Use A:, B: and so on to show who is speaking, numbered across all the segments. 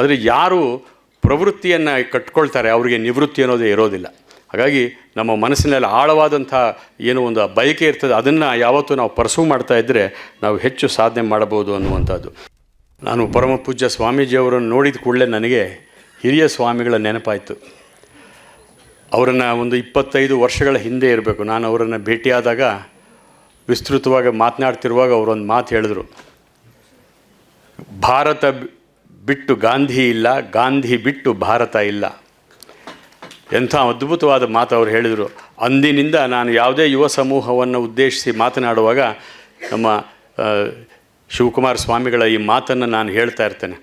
A: ಆದರೆ ಯಾರು ಪ್ರವೃತ್ತಿಯನ್ನು ಕಟ್ಕೊಳ್ತಾರೆ, ಅವರಿಗೆ ನಿವೃತ್ತಿ ಅನ್ನೋದೇ ಇರೋದಿಲ್ಲ. ಹಾಗಾಗಿ ನಮ್ಮ ಮನಸ್ಸಿನಲ್ಲಿ ಆಳವಾದಂಥ ಏನು ಒಂದು ಬಯಕೆ ಇರ್ತದೆ, ಅದನ್ನು ಯಾವತ್ತೂ ನಾವು ಪರ್ಸೂ ಮಾಡ್ತಾ ಇದ್ದರೆ ನಾವು ಹೆಚ್ಚು ಸಾಧನೆ ಮಾಡಬಹುದು ಅನ್ನುವಂಥದ್ದು. ನಾನು ಪರಮ ಪೂಜ್ಯ ಸ್ವಾಮೀಜಿಯವರನ್ನು ನೋಡಿದ ಕೂಡಲೇ ನನಗೆ ಹಿರಿಯ ಸ್ವಾಮಿಗಳ ನೆನಪಾಯಿತು. ಅವರನ್ನು ಒಂದು ಇಪ್ಪತ್ತೈದು ವರ್ಷಗಳ ಹಿಂದೆ ಇರಬೇಕು. ನಾನು ಅವರನ್ನು ಭೇಟಿಯಾದಾಗ ವಿಸ್ತೃತವಾಗಿ ಮಾತನಾಡ್ತಿರುವಾಗ ಅವರೊಂದು ಮಾತು ಹೇಳಿದರು. ಭಾರತ ಬಿಟ್ಟು ಗಾಂಧಿ ಇಲ್ಲ, ಗಾಂಧಿ ಬಿಟ್ಟು ಭಾರತ ಇಲ್ಲ. ಎಂಥ ಅದ್ಭುತವಾದ ಮಾತು ಅವರು ಹೇಳಿದರು. ಅಂದಿನಿಂದ ನಾನು ಯಾವುದೇ ಯುವ ಸಮೂಹವನ್ನು ಉದ್ದೇಶಿಸಿ ಮಾತನಾಡುವಾಗ ನಮ್ಮ ಶಿವಕುಮಾರ ಸ್ವಾಮಿಗಳ ಈ ಮಾತನ್ನು ನಾನು ಹೇಳ್ತಾ ಇರ್ತೇನೆ.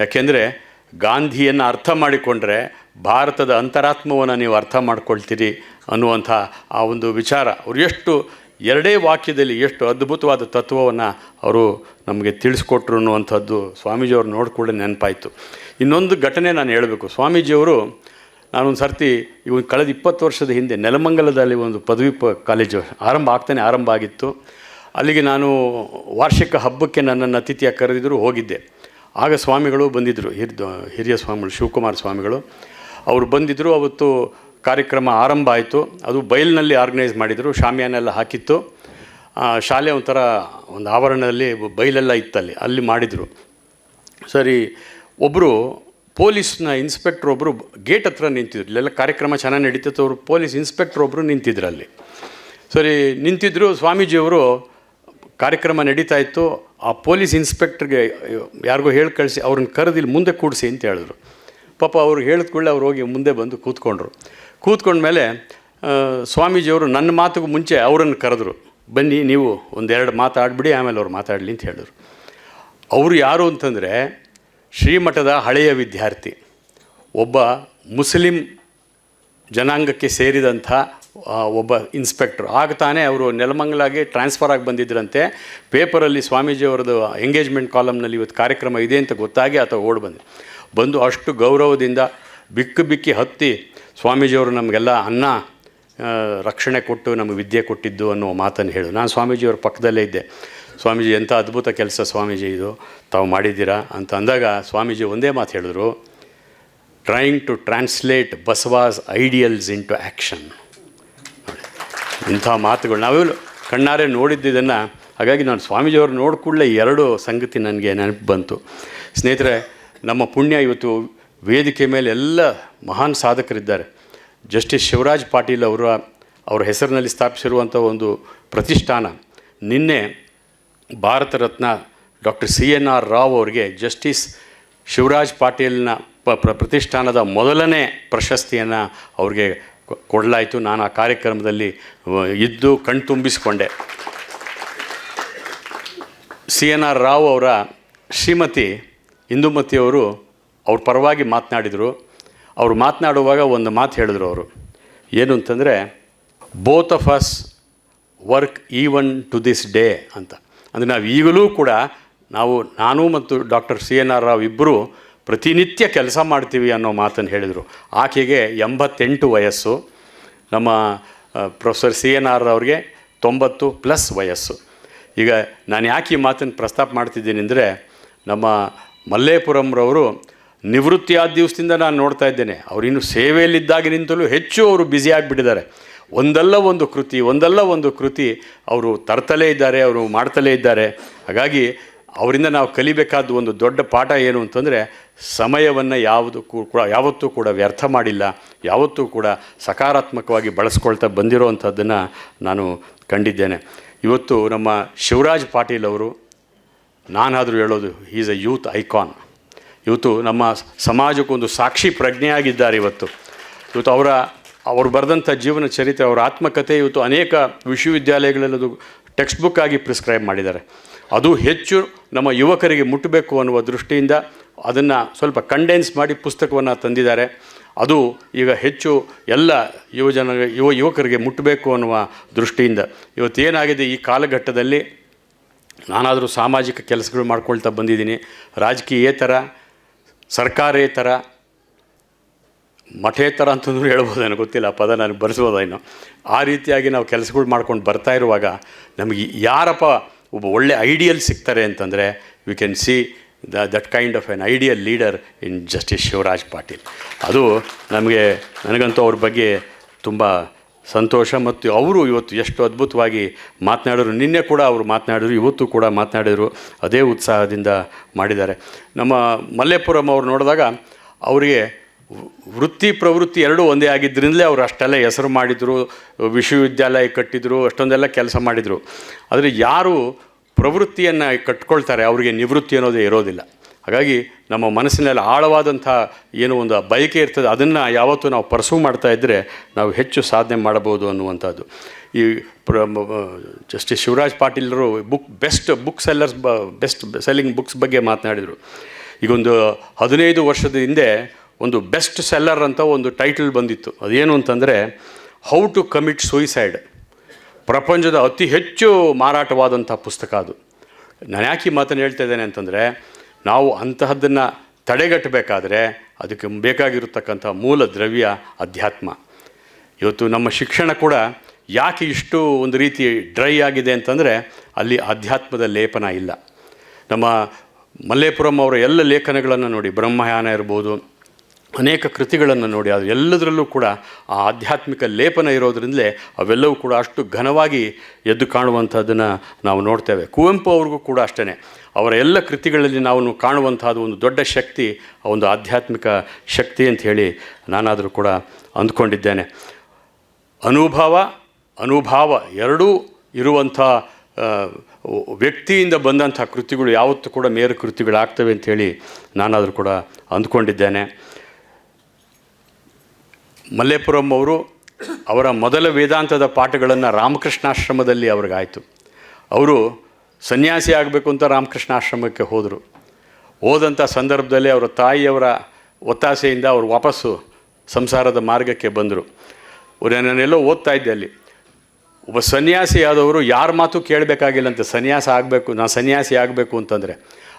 A: ಯಾಕೆಂದರೆ ಗಾಂಧಿಯನ್ನು ಅರ್ಥ ಮಾಡಿಕೊಂಡ್ರೆ ಭಾರತದ ಅಂತರಾತ್ಮವನ್ನು ನೀವು ಅರ್ಥ ಮಾಡ್ಕೊಳ್ತೀರಿ ಅನ್ನುವಂಥ ಆ ಒಂದು ವಿಚಾರ. ಅವರು ಎಷ್ಟು ಎರಡೇ ವಾಕ್ಯದಲ್ಲಿ ಎಷ್ಟು ಅದ್ಭುತವಾದ ತತ್ವವನ್ನು ಅವರು ನಮಗೆ ತಿಳಿಸ್ಕೊಟ್ರು ಅನ್ನುವಂಥದ್ದು ಸ್ವಾಮೀಜಿಯವರು ನೋಡಿಕೊಳ್ಳೆ ನೆನಪಾಯಿತು. ಇನ್ನೊಂದು ಘಟನೆ ನಾನು ಹೇಳಬೇಕು. ಸ್ವಾಮೀಜಿಯವರು ನಾನೊಂದು ಸರ್ತಿ ಇವು ಕಳೆದ ಇಪ್ಪತ್ತು ವರ್ಷದ ಹಿಂದೆ ನೆಲಮಂಗಲದಲ್ಲಿ ಒಂದು ಪದವಿ ಪ ಕಾಲೇಜು ಆರಂಭ ಆಗ್ತಾನೆ, ಆರಂಭ ಆಗಿತ್ತು. ಅಲ್ಲಿಗೆ ನಾನು ವಾರ್ಷಿಕ ಹಬ್ಬಕ್ಕೆ ನನ್ನನ್ನು ಅತಿಥಿಯಾಗಿ ಕರೆದಿದ್ದರು ಹೋಗಿದ್ದೆ. ಆಗ ಸ್ವಾಮಿಗಳು ಬಂದಿದ್ದರು ಹಿರಿದ ಹಿರಿಯ ಸ್ವಾಮಿಗಳು, ಶಿವಕುಮಾರ ಸ್ವಾಮಿಗಳು. ಅವರು ಬಂದಿದ್ದರು ಅವತ್ತು ಕಾರ್ಯಕ್ರಮ ಆರಂಭ ಆಯಿತು. ಅದು ಬಯಲಿನಲ್ಲಿ ಆರ್ಗನೈಸ್ ಮಾಡಿದರು, ಶಾಮಿಯಾನೆಲ್ಲ ಹಾಕಿತ್ತು. ಶಾಲೆ ಒಂಥರ ಒಂದು ಆವರಣದಲ್ಲಿ ಬಯಲೆಲ್ಲ ಇತ್ತಲ್ಲಿ, ಅಲ್ಲಿ ಮಾಡಿದರು. ಸರಿ ಒಬ್ಬರು ಪೊಲೀಸ್ನ ಇನ್ಸ್ಪೆಕ್ಟ್ರ್ ಒಬ್ಬರು ಗೇಟ್ ಹತ್ರ ನಿಂತಿದ್ರು. ಇಲ್ಲೆಲ್ಲ ಕಾರ್ಯಕ್ರಮ ಚೆನ್ನಾಗಿ ನಡೀತಿತ್ತು, ಅವರು ಪೊಲೀಸ್ ಇನ್ಸ್ಪೆಕ್ಟ್ರ್ ಒಬ್ಬರು ನಿಂತಿದ್ರು ಅಲ್ಲಿ. ಸರಿ ನಿಂತಿದ್ದರು ಸ್ವಾಮೀಜಿಯವರು ಕಾರ್ಯಕ್ರಮ ನಡೀತಾ ಇತ್ತು. ಆ ಪೊಲೀಸ್ ಇನ್ಸ್ಪೆಕ್ಟ್ರಿಗೆ ಯಾರಿಗೋ ಹೇಳಿ ಕಳಿಸಿ, ಅವ್ರನ್ನ ಕರೆದಿಲ್ಲಿ ಮುಂದೆ ಕೂಡಿಸಿ ಅಂತ ಹೇಳಿದ್ರು. ಪಾಪ ಅವ್ರು ಹೇಳಿದ ಕೂಡಲೇ ಅವ್ರು ಹೋಗಿ ಮುಂದೆ ಬಂದು ಕೂತ್ಕೊಂಡ್ರು. ಕೂತ್ಕೊಂಡ್ಮೇಲೆ ಸ್ವಾಮೀಜಿ ಸ್ವಾಮೀಜಿಯವರು ನನ್ನ ಮಾತಿಗೂ ಮುಂಚೆ ಅವರನ್ನು ಕರೆದ್ರು, ಬನ್ನಿ ನೀವು ಒಂದೆರಡು ಮಾತಾಡ್ಬಿಡಿ, ಆಮೇಲೆ ಅವ್ರು ಮಾತಾಡಲಿ ಅಂತ ಹೇಳಿದ್ರು. ಅವರು ಯಾರು ಅಂತಂದರೆ, ಶ್ರೀಮಠದ ಹಳೆಯ ವಿದ್ಯಾರ್ಥಿ, ಒಬ್ಬ ಮುಸ್ಲಿಂ ಜನಾಂಗಕ್ಕೆ ಸೇರಿದಂಥ ಒಬ್ಬ ಇನ್ಸ್ಪೆಕ್ಟ್ರ್. ಆಗ ತಾನೇ ಅವರು ನೆಲಮಂಗಲಾಗಿ ಟ್ರಾನ್ಸ್ಫರ್ ಆಗಿ ಬಂದಿದ್ದರಂತೆ ಪೇಪರಲ್ಲಿ ಸ್ವಾಮೀಜಿಯವರದು ಎಂಗೇಜ್ಮೆಂಟ್ ಕಾಲಮ್ನಲ್ಲಿ ಇವತ್ತು ಕಾರ್ಯಕ್ರಮ ಇದೆ ಅಂತ ಗೊತ್ತಾಗಿ ಆತ ಓಡಿ ಬಂದು ಅಷ್ಟು ಗೌರವದಿಂದ ಬಿಕ್ಕು ಬಿಕ್ಕಿ ಹತ್ತಿ ಸ್ವಾಮೀಜಿಯವರು ನಮಗೆಲ್ಲ ಅನ್ನ ರಕ್ಷಣೆ ಕೊಟ್ಟು ನಮಗೆ ವಿದ್ಯೆ ಕೊಟ್ಟಿದ್ದು ಅನ್ನೋ ಮಾತನ್ನು ಹೇಳು. ನಾನು ಸ್ವಾಮೀಜಿಯವ್ರ ಪಕ್ಕದಲ್ಲೇ ಇದ್ದೆ. ಸ್ವಾಮೀಜಿ, ಎಂಥ ಅದ್ಭುತ ಕೆಲಸ ಸ್ವಾಮೀಜಿ ಇದು. ತಾವು ಮಾಡಿದ್ದೀರಾ ಅಂತ ಅಂದಾಗ ಸ್ವಾಮೀಜಿ ಒಂದೇ ಮಾತು ಹೇಳಿದ್ರು. Trying to translate Basava's ideals into action ಇಂಥ ಮಾತುಗಳು. ನಾವೆಲ್ಲ ಕಣ್ಣಾರೆ ನೋಡಿದ್ದಿದ್ದನ್ನು ಹಾಗಾಗಿ ನಾನು ಸ್ವಾಮೀಜಿಯವರು ನೋಡಿಕೊಳ್ಳೆ ಎರಡು ಸಂಗತಿ ನನಗೆ ನೆನಪು ಬಂತು. ಸ್ನೇಹಿತರೆ, ನಮ್ಮ ಪುಣ್ಯ ಇವತ್ತು ವೇದಿಕೆ ಮೇಲೆ ಎಲ್ಲ ಮಹಾನ್ ಸಾಧಕರಿದ್ದಾರೆ. ಜಸ್ಟಿಸ್ ಶಿವರಾಜ್ ಪಾಟೀಲ್ ಅವರ ಅವರ ಹೆಸರಿನಲ್ಲಿ ಸ್ಥಾಪಿಸಿರುವಂಥ ಒಂದು ಪ್ರತಿಷ್ಠಾನ. ನಿನ್ನೆ Bharat Ratna doctor C N R Rao ಅವರಿಗೆ ಜಸ್ಟಿಸ್ ಶಿವರಾಜ್ ಪಾಟೀಲ್ನ ಪ್ರ- ಪ್ರತಿಷ್ಠಾನದ ಮೊದಲನೇ ಪ್ರಶಸ್ತಿಯನ್ನು ಅವ್ರಿಗೆ ಕೊಡಲಾಯಿತು. ನಾನು ಆ ಕಾರ್ಯಕ್ರಮದಲ್ಲಿ ಇದ್ದು ಕಣ್ತುಂಬಿಸಿಕೊಂಡೆ ಸಿ ಎನ್ ಆರ್ ರಾವ್ ಅವರ ಶ್ರೀಮತಿ ಇಂದುಮತಿಯವರು ಅವ್ರ ಪರವಾಗಿ ಮಾತನಾಡಿದರು. ಅವರು ಮಾತನಾಡುವಾಗ ಒಂದು ಮಾತು ಹೇಳಿದ್ರು ಅವರು. ಏನು ಅಂತಂದರೆ both of us work even to this day ಅಂತ. ಅಂದರೆ ನಾವು ಈಗಲೂ ಕೂಡ ನಾವು, ನಾನು ಮತ್ತು doctor C N R Rao ಇಬ್ಬರು ಪ್ರತಿನಿತ್ಯ ಕೆಲಸ ಮಾಡ್ತೀವಿ ಅನ್ನೋ ಮಾತನ್ನು ಹೇಳಿದರು. ಆಕೆಗೆ ಎಂಬತ್ತೆಂಟು ವಯಸ್ಸು. ನಮ್ಮ ಪ್ರೊಫೆಸರ್ ಸಿ ಎನ್ ಆರ್ ಅವ್ರಿಗೆ ತೊಂಬತ್ತು ಪ್ಲಸ್ ವಯಸ್ಸು. ಈಗ ನಾನು ಯಾಕೆ ಈ ಮಾತನ್ನು ಪ್ರಸ್ತಾಪ ಮಾಡ್ತಿದ್ದೀನಿ ಅಂದರೆ, ನಮ್ಮ ಮಲ್ಲೇಪುರಂರವರು ನಿವೃತ್ತಿ ಆದ ದಿವಸದಿಂದ ನಾನು ನೋಡ್ತಾ ಇದ್ದೇನೆ. ಅವರು ಇನ್ನು ಸೇವೆಯಲ್ಲಿದ್ದಾಗಿನಿಂತಲೂ ಹೆಚ್ಚು ಅವರು ಬ್ಯುಸಿ ಆಗಿಬಿಟ್ಟಿದ್ದಾರೆ. ಒಂದಲ್ಲ ಒಂದು ಕೃತಿ, ಒಂದಲ್ಲ ಒಂದು ಕೃತಿ ಅವರು ತರ್ತಲೇ ಇದ್ದಾರೆ, ಅವರು ಮಾಡ್ತಲೇ ಇದ್ದಾರೆ. ಹಾಗಾಗಿ ಅವರಿಂದ ನಾವು ಕಲಿಬೇಕಾದ ಒಂದು ದೊಡ್ಡ ಪಾಠ ಏನು ಅಂತಂದರೆ, ಸಮಯವನ್ನು ಯಾವುದು ಕೂಡ ಯಾವತ್ತೂ ಕೂಡ ವ್ಯರ್ಥ ಮಾಡಿಲ್ಲ, ಯಾವತ್ತೂ ಕೂಡ ಸಕಾರಾತ್ಮಕವಾಗಿ ಬಳಸ್ಕೊಳ್ತಾ ಬಂದಿರೋವಂಥದ್ದನ್ನು ನಾನು ಕಂಡಿದ್ದೇನೆ. ಇವತ್ತು ನಮ್ಮ ಶಿವರಾಜ್ ಪಾಟೀಲ್ ಅವರು, ನಾನಾದರೂ ಹೇಳೋದು ಈಸ್ ಅ ಯೂತ್ ಐಕಾನ್ ಇವತ್ತು ನಮ್ಮ ಸಮಾಜಕ್ಕೊಂದು ಸಾಕ್ಷಿ ಪ್ರಜ್ಞೆಯಾಗಿದ್ದಾರೆ ಇವತ್ತು. ಇವತ್ತು ಅವರ, ಅವರು ಬರೆದಂಥ ಜೀವನ ಚರಿತ್ರೆ, ಅವರ ಆತ್ಮಕಥೆ ಇವತ್ತು ಅನೇಕ ವಿಶ್ವವಿದ್ಯಾಲಯಗಳಲ್ಲಿ ಅದು ಟೆಕ್ಸ್ಟ್ ಬುಕ್ ಆಗಿ ಪ್ರಿಸ್ಕ್ರೈಬ್ ಮಾಡಿದ್ದಾರೆ. ಅದು ಹೆಚ್ಚು ನಮ್ಮ ಯುವಕರಿಗೆ ಮುಟ್ಟಬೇಕು ಅನ್ನುವ ದೃಷ್ಟಿಯಿಂದ ಅದನ್ನು ಸ್ವಲ್ಪ ಕಂಡೆನ್ಸ್ ಮಾಡಿ ಪುಸ್ತಕವನ್ನು ತಂದಿದ್ದಾರೆ. ಅದು ಈಗ ಹೆಚ್ಚು ಎಲ್ಲ ಯುವಜನ ಯುವ ಯುವಕರಿಗೆ ಮುಟ್ಟಬೇಕು ಅನ್ನುವ ದೃಷ್ಟಿಯಿಂದ ಇವತ್ತೇನಾಗಿದೆ ಈ ಕಾಲಘಟ್ಟದಲ್ಲಿ, ನಾನಾದರೂ ಸಾಮಾಜಿಕ ಕೆಲಸಗಳು ಮಾಡ್ಕೊಳ್ತಾ ಬಂದಿದ್ದೀನಿ. ರಾಜಕೀಯೇತರ ಸರ್ಕಾರೇತರ, ಮಠೇತರ ಅಂತಂದ್ರೂ ಹೇಳ್ಬೋದೇನೋ ಗೊತ್ತಿಲ್ಲ ಪದ ನನಗೆ ಬರೆಸ್ಬೋದೇನೋ ಆ ರೀತಿಯಾಗಿ ನಾವು ಕೆಲಸಗಳು ಮಾಡ್ಕೊಂಡು ಬರ್ತಾ ಇರುವಾಗ ನಮಗೆ ಯಾರಪ್ಪ ಒಬ್ಬ ಒಳ್ಳೆ ಐಡಿಯಲ್ ಸಿಗ್ತಾರೆ ಅಂತಂದರೆ we can see the that kind of an ideal leader in justice Shivraj Patil ಅದು ನಮಗೆ, ನನಗಂತೂ ಅವ್ರ ಬಗ್ಗೆ ತುಂಬ ಸಂತೋಷ ಮತ್ತು ಅವರು ಇವತ್ತು ಎಷ್ಟು ಅದ್ಭುತವಾಗಿ ಮಾತನಾಡಿದ್ರು. ನಿನ್ನೆ ಕೂಡ ಅವರು ಮಾತನಾಡಿದ್ರು, ಇವತ್ತು ಕೂಡ ಮಾತನಾಡಿದರು. ಅದೇ ಉತ್ಸಾಹದಿಂದ ಮಾಡಿದ್ದಾರೆ. ನಮ್ಮ ಮಲ್ಲೇಪುರಂ ಅವರು ನೋಡಿದಾಗ ಅವರಿಗೆ ವೃತ್ತಿ ಪ್ರವೃತ್ತಿ ಎರಡೂ ಒಂದೇ ಆಗಿದ್ದರಿಂದಲೇ ಅವರು ಅಷ್ಟೆಲ್ಲ ಹೆಸರು ಮಾಡಿದರು, ವಿಶ್ವವಿದ್ಯಾಲಯ ಕಟ್ಟಿದರು, ಅಷ್ಟೊಂದೆಲ್ಲ ಕೆಲಸ ಮಾಡಿದರು. ಆದರೆ ಯಾರು ಪ್ರವೃತ್ತಿಯನ್ನು ಕಟ್ಕೊಳ್ತಾರೆ, ಅವರಿಗೆ ನಿವೃತ್ತಿ ಅನ್ನೋದೇ ಇರೋದಿಲ್ಲ. ಹಾಗಾಗಿ ನಮ್ಮ ಮನಸ್ಸಿನಲ್ಲಿ ಆಳವಾದಂಥ ಏನು ಒಂದು ಬಯಕೆ ಇರ್ತದೆ, ಅದನ್ನು ಯಾವತ್ತೂ ನಾವು ಪರ್ಸೂ ಮಾಡ್ತಾ ಇದ್ದರೆ ನಾವು ಹೆಚ್ಚು ಸಾಧನೆ ಮಾಡಬಹುದು ಅನ್ನುವಂಥದ್ದು. ಈ ಪ್ರ ಜಸ್ಟಿಸ್ ಶಿವರಾಜ್ ಪಾಟೀಲರು ಬುಕ್, ಬೆಸ್ಟ್ ಬುಕ್ ಸೆಲ್ಲರ್ಸ್ ಬ, ಬೆಸ್ಟ್ ಸೆಲ್ಲಿಂಗ್ ಬುಕ್ಸ್ ಬಗ್ಗೆ ಮಾತನಾಡಿದರು. ಈಗೊಂದು ಹದಿನೈದು ವರ್ಷದ ಹಿಂದೆ ಒಂದು ಬೆಸ್ಟ್ ಸೆಲ್ಲರ್ ಅಂತ ಒಂದು ಟೈಟಲ್ ಬಂದಿತ್ತು. ಅದೇನು ಅಂತಂದರೆ, ಹೌ ಟು ಕಮಿಟ್ ಸೂಯಿಸೈಡ್. ಪ್ರಪಂಚದ ಅತಿ ಹೆಚ್ಚು ಮಾರಾಟವಾದಂಥ ಪುಸ್ತಕ ಅದು. ನಾನು ಯಾಕೆ ಈ ಮಾತನ್ನು ಹೇಳ್ತಾ ಇದ್ದೇನೆ ಅಂತಂದರೆ ನಾವು ಅಂತಹದ್ದನ್ನು ತಡೆಗಟ್ಟಬೇಕಾದ್ರೆ ಅದಕ್ಕೆ ಬೇಕಾಗಿರತಕ್ಕಂಥ ಮೂಲ ದ್ರವ್ಯ ಅಧ್ಯಾತ್ಮ. ಇವತ್ತು ನಮ್ಮ ಶಿಕ್ಷಣ ಕೂಡ ಯಾಕೆ ಇಷ್ಟು ಒಂದು ರೀತಿ ಡ್ರೈ ಆಗಿದೆ ಅಂತಂದರೆ ಅಲ್ಲಿ ಆಧ್ಯಾತ್ಮದ ಲೇಪನ ಇಲ್ಲ. ನಮ್ಮ ಮಲ್ಲೇಪುರಂ ಅವರ ಎಲ್ಲ ಲೇಖನಗಳನ್ನು ನೋಡಿ, ಬ್ರಹ್ಮಯಾನ ಇರ್ಬೋದು ಅನೇಕ ಕೃತಿಗಳನ್ನು ನೋಡಿ, ಅದು ಎಲ್ಲದರಲ್ಲೂ ಕೂಡ ಆ ಆಧ್ಯಾತ್ಮಿಕ ಲೇಪನ ಇರೋದ್ರಿಂದಲೇ ಅವೆಲ್ಲವೂ ಕೂಡ ಅಷ್ಟು ಘನವಾಗಿ ಎದ್ದು ಕಾಣುವಂಥದ್ದನ್ನು ನಾವು ನೋಡ್ತೇವೆ. ಕುವೆಂಪು ಅವ್ರಿಗೂ ಕೂಡ ಅಷ್ಟೇ ಅವರ ಎಲ್ಲ ಕೃತಿಗಳಲ್ಲಿ ನಾವು ಕಾಣುವಂಥದ್ದು ಒಂದು ದೊಡ್ಡ ಶಕ್ತಿ ಒಂದು ಆಧ್ಯಾತ್ಮಿಕ ಶಕ್ತಿ ಅಂತ ಹೇಳಿ ನಾನಾದರೂ ಕೂಡ ಅಂದ್ಕೊಂಡಿದ್ದೇನೆ. ಅನುಭವ, ಅನುಭಾವ ಎರಡೂ ಇರುವಂಥ ವ್ಯಕ್ತಿಯಿಂದ ಬಂದಂಥ ಕೃತಿಗಳು ಯಾವತ್ತೂ ಕೂಡ ಮೇರು ಕೃತಿಗಳಾಗ್ತವೆ ಅಂಥೇಳಿ ನಾನಾದರೂ ಕೂಡ ಅಂದ್ಕೊಂಡಿದ್ದೇನೆ. ಮಲ್ಲೇಪುರಂ ಅವರು ಅವರ ಮೊದಲ ವೇದಾಂತದ ಪಾಠಗಳನ್ನು ರಾಮಕೃಷ್ಣಾಶ್ರಮದಲ್ಲಿ ಅವ್ರಿಗಾಯಿತು ಅವರು ಸನ್ಯಾಸಿ ಆಗಬೇಕು ಅಂತ ರಾಮಕೃಷ್ಣಾಶ್ರಮಕ್ಕೆ ಹೋದರು. ಹೋದಂಥ ಸಂದರ್ಭದಲ್ಲಿ ಅವರ ತಾಯಿಯವರ ಒತ್ತಾಸೆಯಿಂದ ಅವರು ವಾಪಸ್ಸು ಸಂಸಾರದ ಮಾರ್ಗಕ್ಕೆ ಬಂದರು. ನಾನೆಲ್ಲೋ ಓದ್ತಾ ಇದ್ದೆ ಅಲ್ಲಿ. ಒಬ್ಬ ಸನ್ಯಾಸಿ ಆದವರು ಯಾರ ಮಾತು ಕೇಳಬೇಕಾಗಿಲ್ಲಂತೆ ಸನ್ಯಾಸ ಆಗಬೇಕು ನಾನು ಸನ್ಯಾಸಿ ಆಗಬೇಕು ಅಂತಂದರೆ.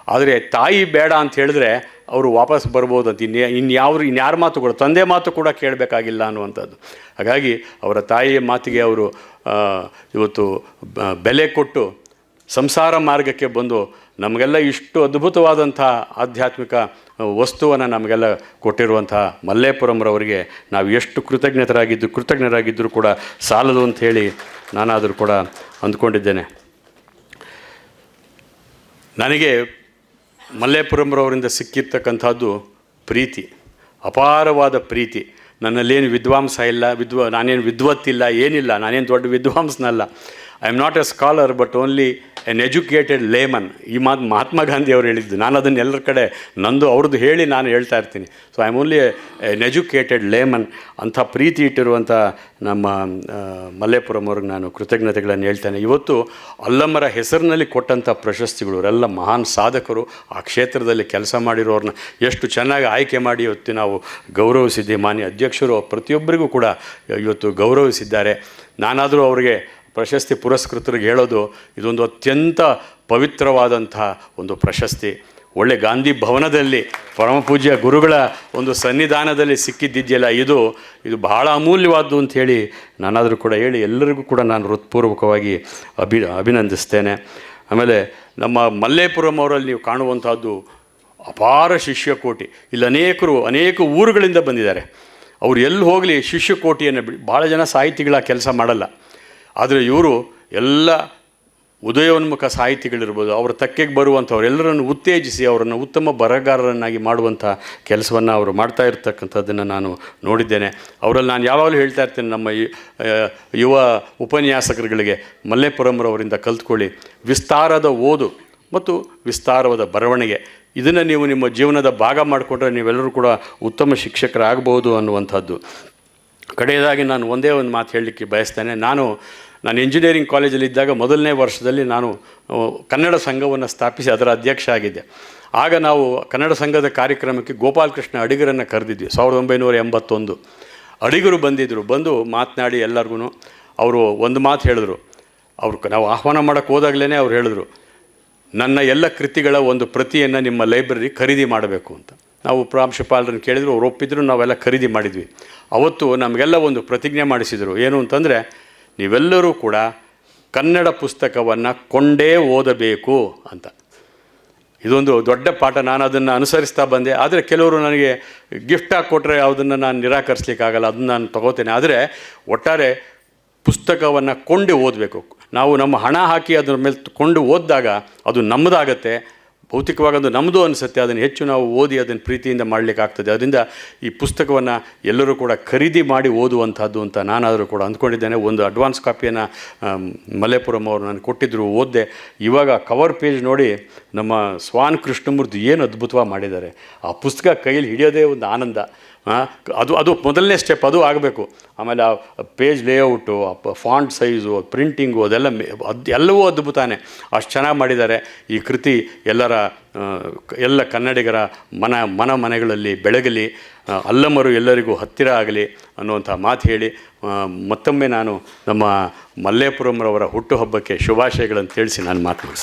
A: ಆದರೆ ತಾಯಿ ಬೇಡ ಅಂತ ಹೇಳಿದ್ರೆ ಅವರು ವಾಪಸ್ ಬರ್ಬೋದು ಅಂತ ಇನ್ನು ಇನ್ಯಾವ್ರು ಇನ್ಯಾರ ಮಾತು ಕೂಡ, ತಂದೆ ಮಾತು ಕೂಡ ಕೇಳಬೇಕಾಗಿಲ್ಲ ಅನ್ನುವಂಥದ್ದು. ಹಾಗಾಗಿ ಅವರ ತಾಯಿಯ ಮಾತಿಗೆ ಅವರು ಇವತ್ತು ಬೆಲೆ ಕೊಟ್ಟು ಸಂಸಾರ ಮಾರ್ಗಕ್ಕೆ ಬಂದು ನಮಗೆಲ್ಲ ಇಷ್ಟು ಅದ್ಭುತವಾದಂಥ ಆಧ್ಯಾತ್ಮಿಕ ವಸ್ತುವನ್ನು ನಮಗೆಲ್ಲ ಕೊಟ್ಟಿರುವಂಥ ಮಲ್ಲೇಪುರಂರವರಿಗೆ ನಾವು ಎಷ್ಟು ಕೃತಜ್ಞತರಾಗಿದ್ದು ಕೃತಜ್ಞರಾಗಿದ್ದರೂ ಕೂಡ ಸಾಲದು ಅಂತ ಹೇಳಿ ನಾನಾದರೂ ಕೂಡ ಅಂದ್ಕೊಂಡಿದ್ದೇನೆ. ನನಗೆ ಮಲ್ಲೇಪುರಂರವರಿಂದ ಸಿಕ್ಕಿರ್ತಕ್ಕಂಥದ್ದು ಪ್ರೀತಿ, ಅಪಾರವಾದ ಪ್ರೀತಿ. ನನ್ನಲ್ಲೇನು ವಿದ್ವಾಂಸ ಇಲ್ಲ, ವಿದ್ವ, ನಾನೇನು ವಿದ್ವತ್ತಿಲ್ಲ, ಏನಿಲ್ಲ, ನಾನೇನು ದೊಡ್ಡ ವಿದ್ವಾಂಸನಲ್ಲ. I am not a scholar but only an educated layman ಈ ಮಾತು ಮಹಾತ್ಮ ಗಾಂಧಿ ಅವರು ಹೇಳಿದ್ದು. ನಾನು ಅದನ್ನು ಎಲ್ಲರ ಕಡೆ ನಂದು ಅವ್ರದ್ದು ಹೇಳಿ ನಾನು ಹೇಳ್ತಾ ಇರ್ತೀನಿ. So I am only an educated layman ಅಂಥ ಪ್ರೀತಿ ಇಟ್ಟಿರುವಂಥ ನಮ್ಮ ಮಲ್ಲೇಪುರಂ ಅವ್ರಿಗೆ ನಾನು ಕೃತಜ್ಞತೆಗಳನ್ನು ಹೇಳ್ತೇನೆ. ಇವತ್ತು ಅಲ್ಲಮ್ಮರ ಹೆಸರಿನಲ್ಲಿ ಕೊಟ್ಟಂಥ ಪ್ರಶಸ್ತಿಗಳು ಅವರೆಲ್ಲ ಮಹಾನ್ ಸಾಧಕರು. ಆ ಕ್ಷೇತ್ರದಲ್ಲಿ ಕೆಲಸ ಮಾಡಿರೋರನ್ನ ಎಷ್ಟು ಚೆನ್ನಾಗಿ ಆಯ್ಕೆ ಮಾಡಿ ಇವತ್ತು ನಾವು ಗೌರವಿಸಿದ್ದೆ ಮಾನ್ಯ ಅಧ್ಯಕ್ಷರು ಪ್ರತಿಯೊಬ್ಬರಿಗೂ ಕೂಡ ಇವತ್ತು ಗೌರವಿಸಿದ್ದಾರೆ. ನಾನಾದರೂ ಅವರಿಗೆ ಪ್ರಶಸ್ತಿ ಪುರಸ್ಕೃತರಿಗೆ ಹೇಳೋದು ಇದೊಂದು ಅತ್ಯಂತ ಪವಿತ್ರವಾದಂಥ ಒಂದು ಪ್ರಶಸ್ತಿ. ಒಳ್ಳೆ ಗಾಂಧಿ ಭವನದಲ್ಲಿ ಪರಮಪೂಜ್ಯ ಗುರುಗಳ ಒಂದು ಸನ್ನಿಧಾನದಲ್ಲಿ ಸಿಕ್ಕಿದ್ದಿದೆಯಲ್ಲ ಇದು ಇದು ಬಹಳ ಅಮೂಲ್ಯವಾದ್ದು ಅಂತ ಹೇಳಿ ನಾನಾದರೂ ಕೂಡ ಹೇಳಿ ಎಲ್ಲರಿಗೂ ಕೂಡ ನಾನು ಹೃತ್ಪೂರ್ವಕವಾಗಿ ಅಭಿ, ಅಭಿನಂದಿಸ್ತೇನೆ. ಆಮೇಲೆ ನಮ್ಮ ಮಲ್ಲೇಪುರಂ ಅವರಲ್ಲಿ ನೀವು ಕಾಣುವಂಥದ್ದು ಅಪಾರ ಶಿಷ್ಯಕೋಟಿ. ಇಲ್ಲಿ ಅನೇಕರು, ಅನೇಕ ಊರುಗಳಿಂದ ಬಂದಿದ್ದಾರೆ. ಅವ್ರು ಎಲ್ಲಿ ಹೋಗಲಿ ಶಿಷ್ಯಕೋಟಿಯನ್ನು ಬಿ ಭಾಳ ಜನ ಸಾಹಿತಿಗಳ ಕೆಲಸ ಮಾಡಲ್ಲ. ಆದರೆ ಇವರು ಎಲ್ಲ ಉದಯೋನ್ಮುಖ ಸಾಹಿತಿಗಳಿರ್ಬೋದು, ಅವರ ತಕ್ಕೆಗೆ ಬರುವಂಥವರೆಲ್ಲರನ್ನು ಉತ್ತೇಜಿಸಿ ಅವರನ್ನು ಉತ್ತಮ ಬರಹಗಾರರನ್ನಾಗಿ ಮಾಡುವಂಥ ಕೆಲಸವನ್ನು ಅವರು ಮಾಡ್ತಾ ಇರ್ತಕ್ಕಂಥದ್ದನ್ನು ನಾನು ನೋಡಿದ್ದೇನೆ. ಅವರಲ್ಲಿ ನಾನು ಯಾವಾಗಲೂ ಹೇಳ್ತಾ ಇರ್ತೇನೆ, ನಮ್ಮ ಯುವ ಉಪನ್ಯಾಸಕರುಗಳಿಗೆ ಮಲ್ಲೇಪುರಂರವರಿಂದ ಕಲ್ತ್ಕೊಳ್ಳಿ. ವಿಸ್ತಾರದ ಓದು ಮತ್ತು ವಿಸ್ತಾರವಾದ ಬರವಣಿಗೆ. ಇದನ್ನು ನೀವು ನಿಮ್ಮ ಜೀವನದ ಭಾಗ ಮಾಡಿಕೊಂಡ್ರೆ ನೀವೆಲ್ಲರೂ ಕೂಡ ಉತ್ತಮ ಶಿಕ್ಷಕರಾಗಬಹುದು ಅನ್ನುವಂಥದ್ದು. ಕಡೆಯದಾಗಿ ನಾನು ಒಂದೇ ಒಂದು ಮಾತು ಹೇಳಲಿಕ್ಕೆ ಬಯಸ್ತೇನೆ. ನಾನು ನಾನು ಇಂಜಿನಿಯರಿಂಗ್ ಕಾಲೇಜಲ್ಲಿದ್ದಾಗ ಮೊದಲನೇ ವರ್ಷದಲ್ಲಿ ನಾನು ಕನ್ನಡ ಸಂಘವನ್ನು ಸ್ಥಾಪಿಸಿ ಅದರ ಅಧ್ಯಕ್ಷ ಆಗಿದ್ದೆ. ಆಗ ನಾವು ಕನ್ನಡ ಸಂಘದ ಕಾರ್ಯಕ್ರಮಕ್ಕೆ ಗೋಪಾಲಕೃಷ್ಣ ಅಡಿಗರನ್ನು ಕರೆದಿದ್ವಿ, ಸಾವಿರದ ಒಂಬೈನೂರ ಎಂಬತ್ತೊಂದು. ಅಡಿಗರು ಬಂದಿದ್ದರು ಬಂದು ಮಾತನಾಡಿ ಎಲ್ಲರಿಗೂ ಅವರು ಒಂದು ಮಾತು ಹೇಳಿದ್ರು. ಅವರು ನಾವು ಆಹ್ವಾನ ಮಾಡೋಕ್ಕೆ ಹೋದಾಗಲೇ ಅವ್ರು ಹೇಳಿದ್ರು, ನನ್ನ ಎಲ್ಲ ಕೃತಿಗಳ ಒಂದು ಪ್ರತಿಯನ್ನು ನಿಮ್ಮ ಲೈಬ್ರರಿ ಖರೀದಿ ಮಾಡಬೇಕು ಅಂತ. ನಾವು ಪ್ರಾಂಶುಪಾಲರನ್ನು ಕೇಳಿದ್ರು, ಅವ್ರು ಒಪ್ಪಿದ್ರು, ನಾವೆಲ್ಲ ಖರೀದಿ ಮಾಡಿದ್ವಿ. ಅವತ್ತು ನಮಗೆಲ್ಲ ಒಂದು ಪ್ರತಿಜ್ಞೆ ಮಾಡಿಸಿದರು. ಏನು ಅಂತಂದರೆ, ನೀವೆಲ್ಲರೂ ಕೂಡ ಕನ್ನಡ ಪುಸ್ತಕವನ್ನು ಕೊಂಡೇ ಓದಬೇಕು ಅಂತ. ಇದೊಂದು ದೊಡ್ಡ ಪಾಠ, ನಾನು ಅದನ್ನು ಅನುಸರಿಸ್ತಾ ಬಂದೆ. ಆದರೆ ಕೆಲವರು ನನಗೆ ಗಿಫ್ಟಾಗಿ ಕೊಟ್ಟರೆ ಯಾವುದನ್ನು ನಾನು ನಿರಾಕರಿಸ್ಲಿಕ್ಕಾಗಲ್ಲ, ಅದನ್ನು ನಾನು ತಗೋತೇನೆ. ಆದರೆ ಒಟ್ಟಾರೆ ಪುಸ್ತಕವನ್ನು ಕೊಂಡು ಓದಬೇಕು. ನಾವು ನಮ್ಮ ಹಣ ಹಾಕಿ ಅದರ ಮೇಲೆ ಕೊಂಡು ಓದಿದಾಗ ಅದು ನಮ್ಮದಾಗತ್ತೆ. ಭೌತಿಕವಾಗಿ ಅದು ನಮ್ಮದು ಅನಿಸುತ್ತೆ, ಅದನ್ನು ಹೆಚ್ಚು ನಾವು ಓದಿ ಅದನ್ನು ಪ್ರೀತಿಯಿಂದ ಮಾಡಲಿಕ್ಕೆ ಆಗ್ತದೆ ಅದರಿಂದ ಈ ಪುಸ್ತಕವನ್ನು ಎಲ್ಲರೂ ಕೂಡ ಖರೀದಿ ಮಾಡಿ ಓದುವಂಥದ್ದು ಅಂತ ನಾನಾದರೂ ಕೂಡ ಅಂದ್ಕೊಂಡಿದ್ದೇನೆ. ಒಂದು ಅಡ್ವಾನ್ಸ್ ಕಾಪಿಯನ್ನು ಮಲ್ಲೇಪುರಂ ಅವರು ನಾನು ಕೊಟ್ಟಿದ್ದರು ಓದಿದೆ. ಇವಾಗ ಕವರ್ ಪೇಜ್ ನೋಡಿ ನಮ್ಮ ಸ್ವಾನ್ ಕೃಷ್ಣಮೂರ್ತಿ ಏನು ಅದ್ಭುತವಾಗಿ ಮಾಡಿದ್ದಾರೆ. ಆ ಪುಸ್ತಕ ಕೈಯಲ್ಲಿ ಹಿಡಿಯೋದೇ ಒಂದು ಆನಂದ. ಅದು ಅದು ಮೊದಲನೇ ಸ್ಟೆಪ್ ಅದು ಆಗಬೇಕು. ಆಮೇಲೆ ಆ ಪೇಜ್ ಲೇಔಟು ಆ ಫಾಂಟ್ ಸೈಜು ಪ್ರಿಂಟಿಂಗು ಅದೆಲ್ಲ ಅದು ಎಲ್ಲವೂ ಅದ್ಭುತಾನೆ. ಅಷ್ಟು ಚೆನ್ನಾಗಿ ಮಾಡಿದ್ದಾರೆ. ಈ ಕೃತಿ ಎಲ್ಲರ ಎಲ್ಲ ಕನ್ನಡಿಗರ ಮನ ಮನ ಮನೆಗಳಲ್ಲಿ ಬೆಳಗಲಿ ಅಲ್ಲಮರು ಎಲ್ಲರಿಗೂ ಹತ್ತಿರ ಆಗಲಿ ಅನ್ನುವಂಥ ಮಾತು ಹೇಳಿ ಮತ್ತೊಮ್ಮೆ ನಾನು ನಮ್ಮ ಮಲ್ಲೇಪುರಂರವರ ಹುಟ್ಟುಹಬ್ಬಕ್ಕೆ ಶುಭಾಶಯಗಳನ್ನು ತಿಳಿಸಿ ನಾನು ಮಾತು ಮುಗಿಸ್ತೇನೆ